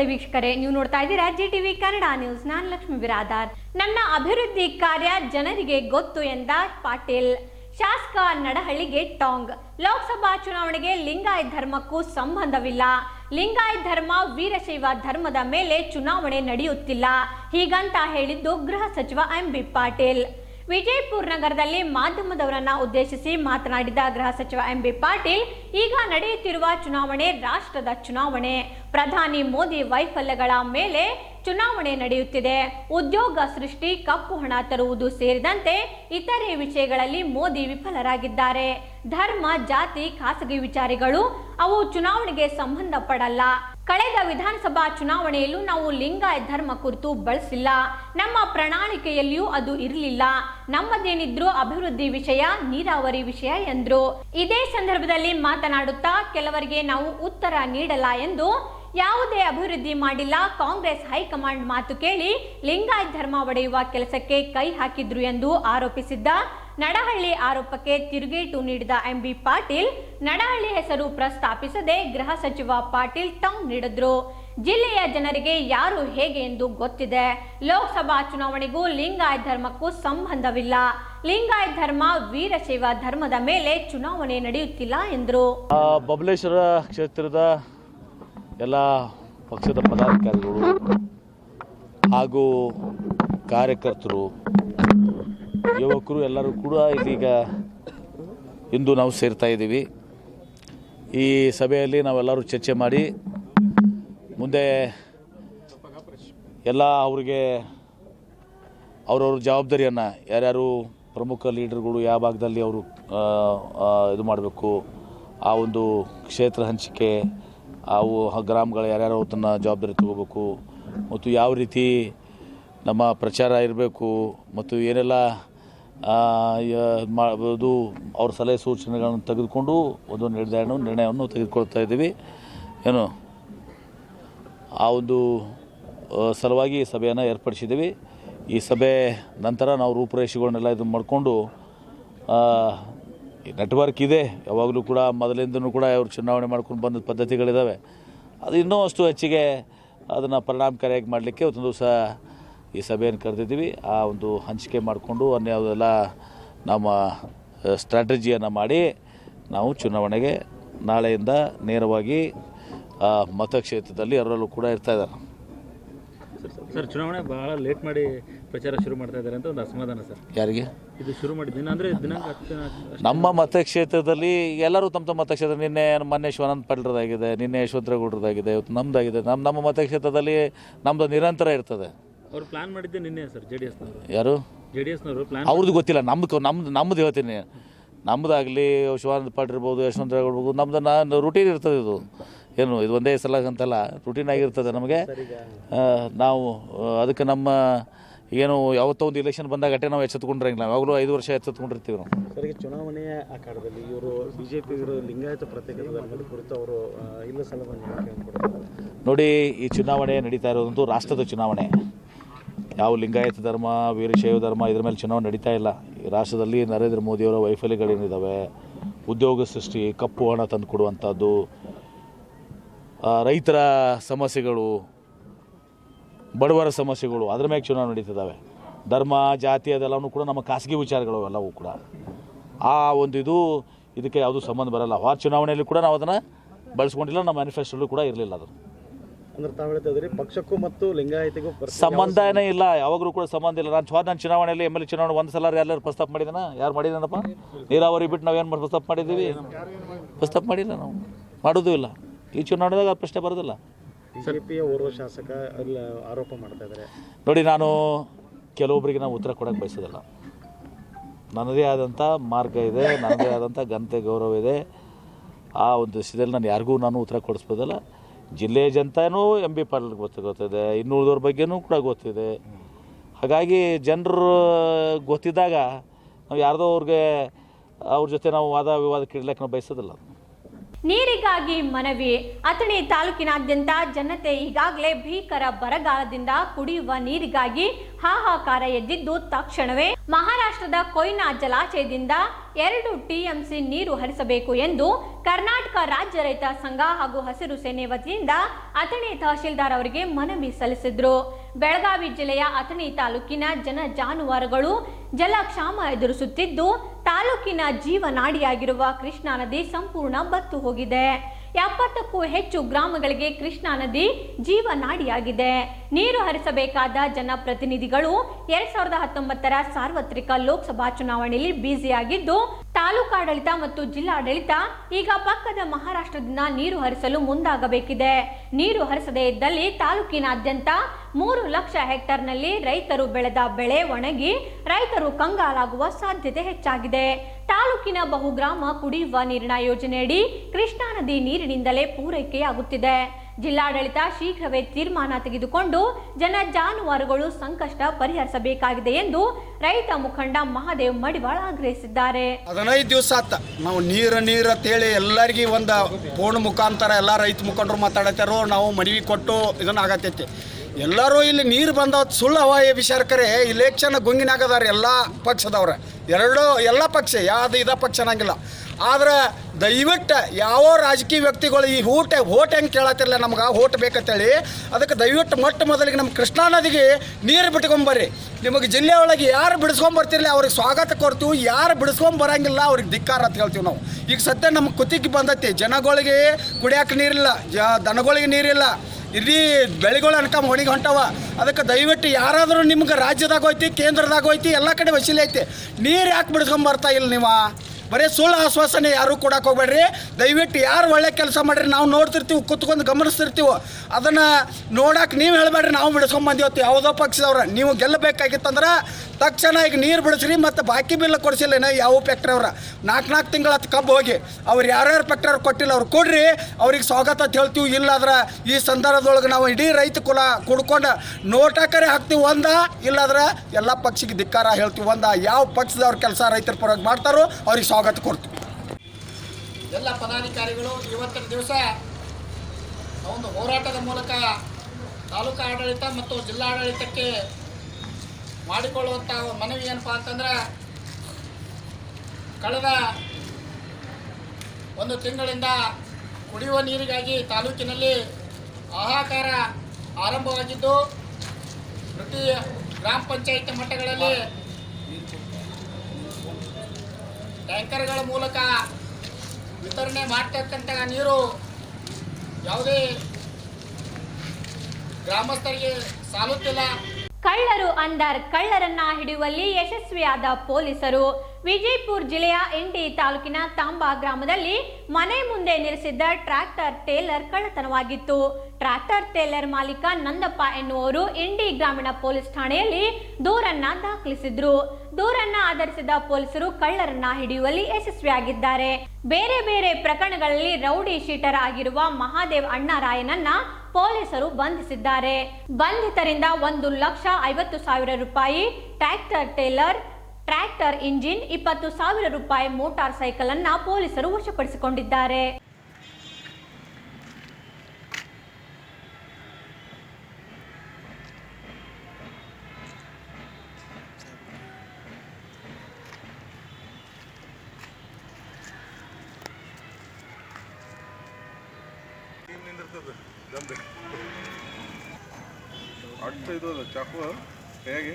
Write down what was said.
ನಮಸ್ತೆ ವೀಕ್ಷಕರೇ, ನೀವು ನೋಡ್ತಾ ಇದ್ದೀರಾ ಜಿ ಟಿವಿ ಕನ್ನಡ ನ್ಯೂಸ್ ನಾನು ಲಕ್ಷ್ಮಿ ಬಿರಾದಾರ್ ನನ್ನ ಅಭಿವೃದ್ಧಿ ಕಾರ್ಯ ಜನರಿಗೆ ಗೊತ್ತು ಎಂದ ಪಾಟೀಲ್. ಶಾಸಕ ನಡಹಳ್ಳಿಗೆ ಟಾಂಗ್. ಲೋಕಸಭಾ ಚುನಾವಣೆಗೆ ಲಿಂಗಾಯತ್ ಧರ್ಮಕ್ಕೂ ಸಂಬಂಧವಿಲ್ಲ. ಲಿಂಗಾಯತ್ ಧರ್ಮ ವೀರಶೈವ ಧರ್ಮದ ಮೇಲೆ ಚುನಾವಣೆ ನಡೆಯುತ್ತಿಲ್ಲ. ಹೀಗಂತ ಹೇಳಿದ್ದು ಗೃಹ ಸಚಿವ ಎಂ ಬಿ ಪಾಟೀಲ್. ವಿಜಯಪುರ ನಗರದಲ್ಲಿ ಮಾಧ್ಯಮದವರನ್ನ ಉದ್ದೇಶಿಸಿ ಮಾತನಾಡಿದ ಗೃಹ ಸಚಿವ ಎಂ ಬಿ ಪಾಟೀಲ್, ಈಗ ನಡೆಯುತ್ತಿರುವ ಚುನಾವಣೆ ರಾಷ್ಟ್ರದ ಚುನಾವಣೆ. ಪ್ರಧಾನಿ ಮೋದಿ ವೈಫಲ್ಯಗಳ ಮೇಲೆ ಚುನಾವಣೆ ನಡೆಯುತ್ತಿದೆ. ಉದ್ಯೋಗ ಸೃಷ್ಟಿ, ಕಪ್ಪು ಹಣ ತರುವುದು ಸೇರಿದಂತೆ ಇತರೆ ವಿಷಯಗಳಲ್ಲಿ ಮೋದಿ ವಿಫಲರಾಗಿದ್ದಾರೆ. ಧರ್ಮ, ಜಾತಿ, ಖಾಸಗಿ ವಿಚಾರಗಳು ಅವು ಚುನಾವಣೆಗೆ ಸಂಬಂಧಪಡಲ್ಲ. ಕಳೆದ ವಿಧಾನಸಭಾ ಚುನಾವಣೆಯಲ್ಲೂ ನಾವು ಲಿಂಗಾಯತ್ ಧರ್ಮ ಕುರಿತು ಬಳಸಿಲ್ಲ. ನಮ್ಮ ಪ್ರಣಾಳಿಕೆಯಲ್ಲಿಯೂ ಅದು ಇರಲಿಲ್ಲ. ನಮ್ಮದೇನಿದ್ರು ಅಭಿವೃದ್ಧಿ ವಿಷಯ, ನೀರಾವರಿ ವಿಷಯ ಎಂದ್ರು. ಇದೇ ಸಂದರ್ಭದಲ್ಲಿ ಮಾತನಾಡುತ್ತಾ ಕೆಲವರಿಗೆ ನಾವು ಉತ್ತರ ನೀಡಲ್ಲ ಎಂದು ಯಾವುದೇ ಅಭಿವೃದ್ಧಿ ಮಾಡಿಲ್ಲ, ಕಾಂಗ್ರೆಸ್ ಹೈಕಮಾಂಡ್ ಮಾತು ಕೇಳಿ ಲಿಂಗಾಯತ್ ಧರ್ಮ ಒಡೆಯುವ ಕೆಲಸಕ್ಕೆ ಕೈ ಹಾಕಿದ್ರು ಎಂದು ಆರೋಪಿಸಿದ್ದ ನಡಹಳ್ಳಿ ಆರೋಪಕ್ಕೆ ತಿರುಗೇಟು ನೀಡಿದ ಎಂಬಿ ಪಾಟೀಲ್, ನಡಹಳ್ಳಿ ಹೆಸರು ಪ್ರಸ್ತಾಪಿಸದೆ ಗೃಹ ಸಚಿವ ಪಾಟೀಲ್ ಟಾಂಗ್ ನೀಡಿದ್ರು. ಜಿಲ್ಲೆಯ ಜನರಿಗೆ ಯಾರು ಹೇಗೆ ಎಂದು ಗೊತ್ತಿದೆ. ಲೋಕಸಭಾ ಚುನಾವಣೆಗೂ ಲಿಂಗಾಯತ್ ಧರ್ಮಕ್ಕೂ ಸಂಬಂಧವಿಲ್ಲ. ಲಿಂಗಾಯತ್ ಧರ್ಮ ವೀರಶೈವ ಧರ್ಮದ ಮೇಲೆ ಚುನಾವಣೆ ನಡೆಯುತ್ತಿಲ್ಲ ಎಂದರು. ಬಬಲೇಶ್ವರ ಕ್ಷೇತ್ರದ ಎಲ್ಲ ಪಕ್ಷದ ಪದಾಧಿಕಾರಿಗಳು ಹಾಗೂ ಕಾರ್ಯಕರ್ತರು, ಯುವಕರು ಎಲ್ಲರೂ ಕೂಡ ಇದೀಗ ಇಂದು ನಾವು ಸೇರ್ತಾ ಇದ್ದೀವಿ. ಈ ಸಭೆಯಲ್ಲಿ ನಾವೆಲ್ಲರೂ ಚರ್ಚೆ ಮಾಡಿ ಮುಂದೆ ಎಲ್ಲ ಅವರಿಗೆ ಅವರವ್ರ ಜವಾಬ್ದಾರಿಯನ್ನು ಯಾರ್ಯಾರು ಪ್ರಮುಖ ಲೀಡರ್ಗಳು ಯಾವ ಭಾಗದಲ್ಲಿ ಅವರು ಇದು ಮಾಡಬೇಕು, ಆ ಒಂದು ಕ್ಷೇತ್ರ ಹಂಚಿಕೆ ಅವು ಗ್ರಾಮಗಳು ಯಾರ್ಯಾರು ಅದನ್ನು ಜವಾಬ್ದಾರಿ ತಗೋಬೇಕು. ಮತ್ತು ಯಾವ ರೀತಿ ನಮ್ಮ ಪ್ರಚಾರ ಇರಬೇಕು. ಮತ್ತು ಏನೆಲ್ಲ ಮಾಡ್ಬೋದು ಅವ್ರ ಸಲಹೆ ಸೂಚನೆಗಳನ್ನು ತೆಗೆದುಕೊಂಡು ಒಂದು ನಿರ್ಧಾರವನ್ನು ನಿರ್ಣಯವನ್ನು ತೆಗೆದುಕೊಳ್ತಾ ಇದ್ದೀವಿ. ಏನು, ಆ ಒಂದು ಸಲುವಾಗಿ ಸಭೆಯನ್ನು ಏರ್ಪಡಿಸಿದ್ದೀವಿ. ಈ ಸಭೆ ನಂತರ ನಾವು ರೂಪುರೇಷೆಗಳನ್ನೆಲ್ಲ ಇದು ಮಾಡಿಕೊಂಡು ನೆಟ್ವರ್ಕ್ ಇದೆ. ಯಾವಾಗಲೂ ಕೂಡ ಮೊದಲಿಂದನೂ ಕೂಡ ಅವರು ಚುನಾವಣೆ ಮಾಡ್ಕೊಂಡು ಬಂದ ಪದ್ಧತಿಗಳಿದ್ದಾವೆ ಅದು ಇನ್ನೂ ಅಷ್ಟು ಹೆಚ್ಚಿಗೆ ಅದನ್ನು ಪರಿಣಾಮಕಾರಿಯಾಗಿ ಮಾಡಲಿಕ್ಕೆ ಒಂದು ದಿವಸ ಈ ಸಭೆಯನ್ನು ಕರೆದಿದ್ದೀವಿ. ಆ ಒಂದು ಹಂಚಿಕೆ ಮಾಡಿಕೊಂಡು ಅನ್ಯಾವುದೆಲ್ಲ ನಮ್ಮ ಸ್ಟ್ರಾಟಜಿಯನ್ನು ಮಾಡಿ ನಾವು ಚುನಾವಣೆಗೆ ನಾಳೆಯಿಂದ ನೇರವಾಗಿ ಮತಕ್ಷೇತ್ರದಲ್ಲಿ ಅವರಲ್ಲೂ ಕೂಡ ಇರ್ತಾ ಇದ್ದಾರೆ. ಸರ್ ಚುನಾವಣೆ ಬಹಳ ಲೇಟ್ ಮಾಡಿ ಪ್ರಚಾರ ಶುರು ಮಾಡ್ತಾ ಇದ್ದಾರೆ ಅಂತ ಒಂದು ಅಸಮಾಧಾನ ಸರ್. ಯಾರಿಗೆ? ಇದು ಶುರು ಮಾಡಿದ ದಿನ ಅಂದರೆ ದಿನಾಂಕ ಹತ್ತು ನಮ್ಮ ಮತಕ್ಷೇತ್ರದಲ್ಲಿ ಎಲ್ಲರೂ ತಮ್ಮ ತಮ್ಮ ಮತಕ್ಷೇತ್ರ ನಿನ್ನೆ ಮೊನ್ನೆ ಶಿವಾನಂದ ಪಾಟೀಲ್ರದಾಗಿದೆ ನಿನ್ನೆ ಯಶವಂತರಗೌಡ್ರದಾಗಿದೆ ಇವತ್ತು ನಮ್ಮದಾಗಿದೆ ನಮ್ಮ ನಮ್ಮ ಮತಕ್ಷೇತ್ರದಲ್ಲಿ ನಮ್ದು ನಿರಂತರ ಇರ್ತದೆ. ಅವ್ರು ಪ್ಲಾನ್ ಮಾಡಿದ್ದೆ ನಿನ್ನೆ ಸರ್ ಜೆ ಡಿ ಎಸ್ನವರು ಯಾರು? ಜೆ ಡಿ ಎಸ್ನವರು ಪ್ಲಾನ್ ಅವ್ರದ್ದು ಗೊತ್ತಿಲ್ಲ ನಮ್ದು ನಮ್ದು ನಮ್ಮದು ಹೇಳ್ತೀನಿ. ನಮ್ಮದಾಗಲಿ ಶಿವಾನಂದ ಪಾಟೀಲ್ ಇರ್ಬೋದು ಇರ್ಬೋದು ನಮ್ದು ನಾನು ರೂಟೀನ್ ಇರ್ತದೆ ಇದು. ಏನು ಇದು ಒಂದೇ ಸಲ ಅಂತಲ್ಲ ರುಟೀನ್ ಆಗಿರ್ತದೆ ನಮಗೆ. ನಾವು ಅದಕ್ಕೆ ನಮ್ಮ ಏನು ಯಾವತ್ತೋ ಒಂದು ಇಲೆಕ್ಷನ್ ಬಂದಾಗ ಅಟ್ಟೆ ನಾವು ಎಚ್ಚೆತ್ಕೊಂಡಿರಂಗಿಲ್ಲ. ಯಾವಾಗಲೂ ಐದು ವರ್ಷ ಎಚ್ಚೆತ್ಕೊಂಡಿರ್ತೀವಿ ನಾವು. ಸರಿಗೆ ಚುನಾವಣೆಯ ಆಕಾರದಲ್ಲಿ ಇವರು ಬಿಜೆಪಿ ಲಿಂಗಾಯತ ಕುರಿತು ಅವರು ಇಲ್ಲ ಸಲಹೆ ನೋಡಿ ಈ ಚುನಾವಣೆ ನಡೀತಾ ಇರೋದಂತೂ ರಾಷ್ಟ್ರದ ಚುನಾವಣೆ. ಯಾವ ಲಿಂಗಾಯತ ಧರ್ಮ ವೀರಶೈವ ಧರ್ಮ ಇದ್ರ ಮೇಲೆ ಚುನಾವಣೆ ನಡೀತಾ ಇಲ್ಲ. ಈ ರಾಷ್ಟ್ರದಲ್ಲಿ ನರೇಂದ್ರ ಮೋದಿಯವರ ವೈಫಲ್ಯಗಳೇನಿದ್ದಾವೆ ಉದ್ಯೋಗ ಸೃಷ್ಟಿ ಕಪ್ಪು ಹಣ ತಂದು ಕೊಡುವಂಥದ್ದು ರೈತರ ಸಮಸ್ಯೆಗಳು ಬಡವರ ಸಮಸ್ಯೆಗಳು ಅದ್ರ ಮೇಲೆ ಚುನಾವಣೆ ನಡೀತಿದ್ದಾವೆ ಧರ್ಮ ಜಾತಿ ಅದೆಲ್ಲವೂ ಕೂಡ ನಮ್ಮ ಖಾಸಗಿ ವಿಚಾರಗಳು ಎಲ್ಲವೂ ಕೂಡ. ಆ ಒಂದು ಇದು ಇದಕ್ಕೆ ಯಾವುದೂ ಸಂಬಂಧ ಬರಲ್ಲ. ಹೊರ ಚುನಾವಣೆಯಲ್ಲಿ ಕೂಡ ನಾವು ಅದನ್ನು ಬಳಸ್ಕೊಂಡಿಲ್ಲ ನಮ್ಮ ಮ್ಯಾನಿಫೆಸ್ಟೋಲ್ಲೂ ಕೂಡ ಇರಲಿಲ್ಲ ಅದು ಅಂದ್ರೆ ತಾವು ಹೇಳ್ತಾ ಪಕ್ಷಕ್ಕೂ ಮತ್ತು ಲಿಂಗಾಯತಿಗೂ ಸಂಬಂಧನೇ ಇಲ್ಲ ಯಾವಾಗಲೂ ಕೂಡ ಸಂಬಂಧ ಇಲ್ಲ. ನಾನು ಸ್ವಾದ ನಾನು ಚುನಾವಣೆಯಲ್ಲಿ ಎಂ ಎಲ್ ಎ ಚುನಾವಣೆ ಒಂದು ಸಲ ಎಲ್ಲರೂ ಪ್ರಸ್ತಾಪ ಮಾಡಿದನ? ಯಾರು ಮಾಡಿದಾನಪ್ಪ? ನೀರಾವರಿ ಬಿಟ್ಟು ನಾವೇನು ಪ್ರಸ್ತಾಪ ಮಾಡಿದ್ದೀವಿ? ಪ್ರಸ್ತಾಪ ಮಾಡಿಲ್ಲ ನಾವು. ಮಾಡೋದೂ ಇಲ್ಲ. ಈ ಚುನಾವಣೆದಾಗ ಆ ಪ್ರಶ್ನೆ ಬರೋದಿಲ್ಲ. ಬಿಜೆಪಿಯ ಓರ್ವ ಶಾಸಕ ಅಲ್ಲಿ ಆರೋಪ ಮಾಡ್ತಾ ಇದ್ದಾರೆ ನೋಡಿ ನಾನು ಕೆಲವೊಬ್ಬರಿಗೆ ನಾವು ಉತ್ತರ ಕೊಡೋಕ್ಕೆ ಬಯಸೋದಿಲ್ಲ. ನನ್ನದೇ ಆದಂಥ ಮಾರ್ಗ ಇದೆ ನನ್ನದೇ ಆದಂಥ ಘನತೆ ಗೌರವ ಇದೆ. ಆ ಒಂದು ಸ್ಥಿತಿಯಲ್ಲಿ ನಾನು ಯಾರಿಗೂ ನಾನು ಉತ್ತರ ಕೊಡಿಸ್ಬೋದಲ್ಲ. ಜಿಲ್ಲೆಯ ಜನತೆನೂ ಎಂ ಬಿ ಪಾಟೀಲ್ ಗೊತ್ತು ಗೊತ್ತಿದೆ. ಇನ್ನುಳಿದವ್ರ ಬಗ್ಗೆನೂ ಕೂಡ ಗೊತ್ತಿದೆ. ಹಾಗಾಗಿ ಜನರು ಗೊತ್ತಿದ್ದಾಗ ನಾವು ಯಾರ್ದೋ ಅವ್ರಿಗೆ ಅವ್ರ ಜೊತೆ ನಾವು ವಾದ ವಿವಾದಕ್ಕೆ ಇಡ್ಲಿಕ್ಕೆ ನಾವು ಬಯಸೋದಿಲ್ಲ. ನೀರಿಗಾಗಿ ಮನವಿ. ಅಥಣಿ ತಾಲೂಕಿನಾದ್ಯಂತ ಜನತೆ ಈಗಾಗಲೇ ಭೀಕರ ಬರಗಾಲದಿಂದ ಕುಡಿಯುವ ನೀರಿಗಾಗಿ ಹಾಹಾಕಾರ ಎದ್ದಿದ್ದು ತಕ್ಷಣವೇ. ಮಹಾರಾಷ್ಟ್ರದ ಕೊಯ್ನಾ ಜಲಾಶಯದಿಂದ ಎರಡು ಟಿಎಂಸಿ ನೀರು ಹರಿಸಬೇಕು ಎಂದು ಕರ್ನಾಟಕ ರಾಜ್ಯ ರೈತ ಸಂಘ ಹಾಗೂ ಹಸಿರು ಸೇನೆ ವತಿಯಿಂದ ಅಥಣಿ ತಹಶೀಲ್ದಾರ್ ಅವರಿಗೆ ಮನವಿ ಸಲ್ಲಿಸಿದ್ರು. ಬೆಳಗಾವಿ ಜಿಲ್ಲೆಯ ಅಥಣಿ ತಾಲೂಕಿನ ಜನ ಜಾನುವಾರುಗಳು ಜಲಕ್ಷಾಮ ಎದುರಿಸುತ್ತಿದ್ದು, ತಾಲೂಕಿನ ಜೀವನಾಡಿಯಾಗಿರುವ ಕೃಷ್ಣಾ ನದಿ ಸಂಪೂರ್ಣ ಬತ್ತು ಹೋಗಿದೆ. ಎಪ್ಪತ್ತಕ್ಕೂ ಹೆಚ್ಚು ಗ್ರಾಮಗಳಿಗೆ ಕೃಷ್ಣಾ ನದಿ ಜೀವನಾಡಿಯಾಗಿದೆ. ನೀರು ಹರಿಸಬೇಕಾದ ಜನಪ್ರತಿನಿಧಿಗಳು ಎರಡ್ ಸಾವಿರದ ಹತ್ತೊಂಬತ್ತರ ಸಾರ್ವತ್ರಿಕ ಲೋಕಸಭಾ ಚುನಾವಣೆಯಲ್ಲಿ ಬ್ಯುಸಿಯಾಗಿದ್ದು ತಾಲೂಕಾಡಳಿತ ಮತ್ತು ಜಿಲ್ಲಾಡಳಿತ ಈಗ ಪಕ್ಕದ ಮಹಾರಾಷ್ಟ್ರದಿಂದ ನೀರು ಹರಿಸಲು ಮುಂದಾಗಬೇಕಿದೆ. ನೀರು ಹರಿಸದೇ ಇದ್ದಲ್ಲಿ ತಾಲೂಕಿನಾದ್ಯಂತ ಮೂರು ಲಕ್ಷ ಹೆಕ್ಟರ್ನಲ್ಲಿ ರೈತರು ಬೆಳೆದ ಬೆಳೆ ಒಣಗಿ ರೈತರು ಕಂಗಾಲಾಗುವ ಸಾಧ್ಯತೆ ಹೆಚ್ಚಾಗಿದೆ. ತಾಲೂಕಿನ ಬಹುಗ್ರಾಮ ಕುಡಿಯುವ ನೀರಿನ ಯೋಜನೆಯಡಿ ಕೃಷ್ಣಾ ನದಿ ನೀರಿನಿಂದಲೇ ಪೂರೈಕೆಯಾಗುತ್ತಿದೆ. ಜಿಲ್ಲಾಡಳಿತ ಶೀಘ್ರವೇ ತೀರ್ಮಾನ ತೆಗೆದುಕೊಂಡು ಜನ ಜಾನುವಾರುಗಳು ಸಂಕಷ್ಟ ಪರಿಹರಿಸಬೇಕಾಗಿದೆ ಎಂದು ರೈತ ಮುಖಂಡ ಮಹಾದೇವ್ ಮಡಿವಾಳ ಆಗ್ರಹಿಸಿದ್ದಾರೆ. ಹದಿನೈದು ದಿವಸ ಆತ. ನಾವು ನೀರು ನೀರು ಅಂತೇಳಿ ಎಲ್ಲರಿಗೆ ಒಂದು ಫೋನ್ ಮುಖಾಂತರ ಎಲ್ಲ ರೈತ ಮುಖಂಡರು ಮಾತಾಡತ್ತಾರೋ ನಾವು ಮನವಿ ಕೊಟ್ಟು ಇದನ್ನ ಆಗತ್ತೈತಿ ಎಲ್ಲರೂ ಇಲ್ಲಿ ನೀರು ಬಂದವ ಸುಳ್ಳು ಈ ವಿಚಾರಕರೇ ಇಲೆಕ್ಷನ್ ಗುಂಗಿನಾಗದಾರ ಎಲ್ಲ ಪಕ್ಷದವ್ರೆ. ಎರಡು ಎಲ್ಲ ಪಕ್ಷ, ಯಾವ್ದು ಇದ ಪಕ್ಷ ಅನ್ನಂಗಿಲ್ಲ. ಆದ್ರೆ ದಯವಿಟ್ಟು ಯಾವ ರಾಜಕೀಯ ವ್ಯಕ್ತಿಗಳು ಈ ಊಟ, ಓಟ್ ಹೆಂಗೆ ಕೇಳತ್ತಿರಲ್ಲ ನಮ್ಗೆ ಓಟ್ ಬೇಕಂತೇಳಿ, ಅದಕ್ಕೆ ದಯವಿಟ್ಟು ಮೊಟ್ಟ ಮೊದಲಿಗೆ ನಮ್ಮ ಕೃಷ್ಣಾ ನದಿಗೆ ನೀರು ಬಿಟ್ಕೊಂಬರ್ರಿ. ನಿಮಗೆ ಜಿಲ್ಲೆ ಒಳಗೆ ಯಾರು ಬಿಡಿಸ್ಕೊಂಬರ್ತಿರಲಿ, ಅವ್ರಿಗೆ ಸ್ವಾಗತ ಕೊಡ್ತೀವಿ ಯಾರು ಬಿಡಿಸ್ಕೊಂಡ್ ಬರಂಗಿಲ್ಲ ಅವ್ರಿಗೆ ಧಿಕ್ಕಾರ ಅಂತ ಹೇಳ್ತೀವಿ ನಾವು. ಈಗ ಸದ್ಯ ನಮ್ಮ ಕುತ್ತಿಗೆ ಬಂದೈತಿ, ಜನಗಳಿಗೆ ಕುಡಿಯೋಕೆ ನೀರಿಲ್ಲ, ಜ ದನಗಳಿಗೆ ನೀರಿಲ್ಲ. ಇಡೀ ಬೆಳೆಗಳು ಅನ್ಕಮ್ ಹೊಣಿಗೆ ಹೊಂಟವ. ಅದಕ್ಕೆ ದಯವಿಟ್ಟು ಯಾರಾದರೂ ನಿಮ್ಗೆ ರಾಜ್ಯದಾಗ ಹೋಯ್ತಿ, ಕೇಂದ್ರದಾಗ ಹೋಯ್ತಿ, ಎಲ್ಲ ಕಡೆ ವಸೀಲಿ ಐತಿ. ನೀರು ಯಾಕೆ ಬಿಡ್ಕೊಂಬರ್ತಾ ಇಲ್ಲ ನೀವು? ಬರೀ ಸುಳ್ಳು ಆಶ್ವಾಸನೆ ಯಾರು ಕೊಡಕ್ಕೆ ಹೋಗ್ಬೇಡ್ರಿ. ದಯವಿಟ್ಟು ಯಾರು ಒಳ್ಳೆ ಕೆಲಸ ಮಾಡ್ರಿ, ನಾವು ನೋಡ್ತಿರ್ತೀವಿ, ಕುತ್ಕೊಂಡು ಗಮನಿಸ್ತಿರ್ತೀವಿ. ಅದನ್ನು ನೋಡಕ್ಕೆ ನೀವು ಹೇಳ್ಬೇಡ್ರಿ, ನಾವು ಬಿಡಿಸ್ಕೊಂಬಂದಿವತ್ತು ಯಾವುದೋ ಪಕ್ಷದವ್ರ, ನೀವು ಗೆಲ್ಲಬೇಕಾಗಿತ್ತಂದ್ರೆ ತಕ್ಷಣ ಈಗ ನೀರು ಬಿಡಿಸ್ರಿ ಮತ್ತು ಬಾಕಿ ಬಿಲ್ ಕೊಡಿಸಿಲ್ಲ ಯಾವ ಫ್ಯಾಕ್ಟ್ರಿ ಅವ್ರ. ನಾಲ್ಕು ನಾಲ್ಕು ತಿಂಗಳ ಹತ್ತು ಕಬ್ಬು ಹೋಗಿ. ಅವ್ರು ಯಾರ್ಯಾರು ಫ್ಯಾಕ್ಟ್ರಿ ಅವ್ರು ಕೊಟ್ಟಿಲ್ಲ, ಅವ್ರು ಕೊಡ್ರಿ. ಅವ್ರಿಗೆ ಸ್ವಾಗತ ಅಂತ ಹೇಳ್ತೀವಿ. ಇಲ್ಲಾದ್ರೆ ಈ ಸಂದರ್ಭದೊಳಗೆ ನಾವು ಇಡೀ ರೈತ ಕುಲ ಕುಡ್ಕೊಂಡು ನೋಟಾಕರೆ ಹಾಕ್ತೀವಿ ಒಂದ, ಇಲ್ಲಾದ್ರೆ ಎಲ್ಲ ಪಕ್ಷಿಗೆ ಧಿಕ್ಕಾರ ಹೇಳ್ತೀವಿ ಒಂದ. ಯಾವ ಪಕ್ಷದವ್ರ ಕೆಲಸ ರೈತರ ಪರವಾಗಿ ಮಾಡ್ತಾರೋ ಅವ್ರಿಗೆ ಸ್ವಾಗತ ಕೊಡ್ತೀವಿ ಎಲ್ಲ ಪದಾಧಿಕಾರಿಗಳು ಇವತ್ತಿನ ದಿವಸ ಒಂದು ಹೋರಾಟದ ಮೂಲಕ ತಾಲೂಕು ಆಡಳಿತ ಮತ್ತು ಜಿಲ್ಲಾಡಳಿತಕ್ಕೆ ಮಾಡಿಕೊಳ್ಳುವಂಥ ಒಂದು ಮನವಿ ಏನಪ್ಪ ಅಂತಂದ್ರೆ ಕಳೆದ ಒಂದು ತಿಂಗಳಿಂದ ಕುಡಿಯುವ ನೀರಿಗಾಗಿ ತಾಲೂಕಿನಲ್ಲಿ ಆಹಾಕಾರ ಆರಂಭವಾಗಿದ್ದು ಪ್ರತಿ ಗ್ರಾಮ ಪಂಚಾಯತ್ ಮಟ್ಟಗಳಲ್ಲಿ ಟ್ಯಾಂಕರ್ಗಳ ಮೂಲಕ ವಿತರಣೆ ಮಾಡ್ತಕ್ಕಂಥ ನೀರು ಯಾವುದೇ ಗ್ರಾಮಸ್ಥರಿಗೆ ಸಾಲುತ್ತಿಲ್ಲ. ಕಳ್ಳರು ಅಂದರ್ ಕಳ್ಳರನ್ನ ಹಿಡಿಯುವಲ್ಲಿ ಯಶಸ್ವಿಯಾದ ಪೊಲೀಸರು. ವಿಜಯಪುರ ಜಿಲ್ಲೆಯ ಇಂಡಿ ತಾಲೂಕಿನ ತಾಂಬಾ ಗ್ರಾಮದಲ್ಲಿ ಮನೆ ಮುಂದೆ ನಿಲ್ಲಿಸಿದ್ದ ಟ್ರ್ಯಾಕ್ಟರ್ ಟೇಲರ್ ಕಳ್ಳತನವಾಗಿತ್ತು. ಟ್ರ್ಯಾಕ್ಟರ್ ಟೇಲರ್ ಮಾಲೀಕ ನಂದಪ್ಪ ಎನ್ನುವರು ಇಂಡಿ ಗ್ರಾಮೀಣ ಪೊಲೀಸ್ ಠಾಣೆಯಲ್ಲಿ ದೂರನ್ನ ದಾಖಲಿಸಿದ್ರು. ದೂರನ್ನ ಆಧರಿಸಿದ ಪೊಲೀಸರು ಕಳ್ಳರನ್ನ ಹಿಡಿಯುವಲ್ಲಿ ಯಶಸ್ವಿಯಾಗಿದ್ದಾರೆ. ಬೇರೆ ಬೇರೆ ಪ್ರಕರಣಗಳಲ್ಲಿ ರೌಡಿ ಶೀಟರ್ ಆಗಿರುವ ಮಹಾದೇವ್ ಅಣ್ಣಾರಾಯನನ್ನ ಪೊಲೀಸರು ಬಂಧಿಸಿದ್ದಾರೆ. ಬಂಧಿತರಿಂದ ಒಂದು ಲಕ್ಷ ಐವತ್ತು ಸಾವಿರ ರೂಪಾಯಿ ಟ್ರ್ಯಾಕ್ಟರ್ ಟೇಲರ್ ಟ್ರ್ಯಾಕ್ಟರ್ ಇಂಜಿನ್ ಇಪ್ಪತ್ತು ಸಾವಿರ ರೂಪಾಯಿ ಮೋಟಾರ್ ಸೈಕಲ್ ಅನ್ನ ಪೊಲೀಸರು ವಶಪಡಿಸಿಕೊಂಡಿದ್ದಾರೆ. ಚಾಕು ಹೇಗೆ?